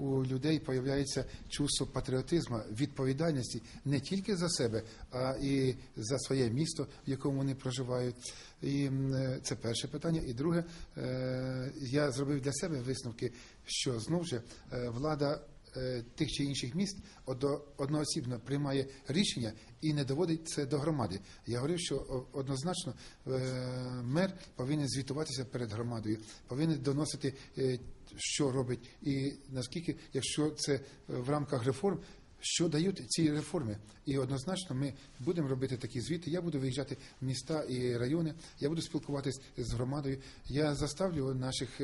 у людей появляється чувство патріотизму, відповідальності не тільки за себе, а і за своє місто, в якому вони проживають. І е, це перше питання. І друге, е, я зробив для себе висновки, що знову ж е, влада. Е, Тих чи інших міст одноосібно приймає рішення і не доводить це до громади. Я говорив, що однозначно е, мер повинен звітуватися перед громадою, повинен доносити, е, що робить, і наскільки, якщо це в рамках реформ. Що дають ці реформи? І однозначно ми будемо робити такі звіти. Я буду виїжджати в міста і райони, я буду спілкуватись з громадою. Я заставлю наших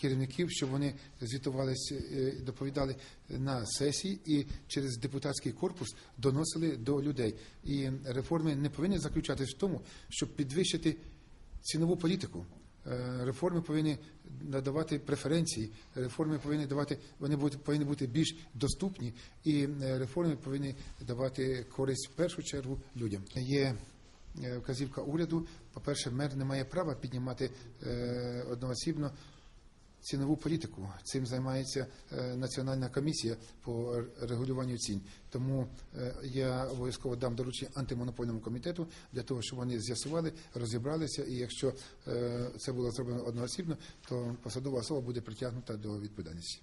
керівників, щоб вони звітувалися, е, доповідали на сесії і через депутатський корпус доносили до людей. І реформи не повинні заключатись в тому, щоб підвищити цінову політику. Е, Реформи повинні надавати преференції, реформи повинні давати, вони повинні бути більш доступні, і е, реформи повинні давати користь в першу чергу людям. Є вказівка уряду. По-перше, мер не має права піднімати одноосібно цінову політику. Цим займається е, Національна комісія по регулюванню цін. Тому е, я обов'язково дам доручення антимонопольному комітету для того, щоб вони з'ясували, розібралися. І якщо е, це було зроблено одноосібно, то посадова особа буде притягнута до відповідальності.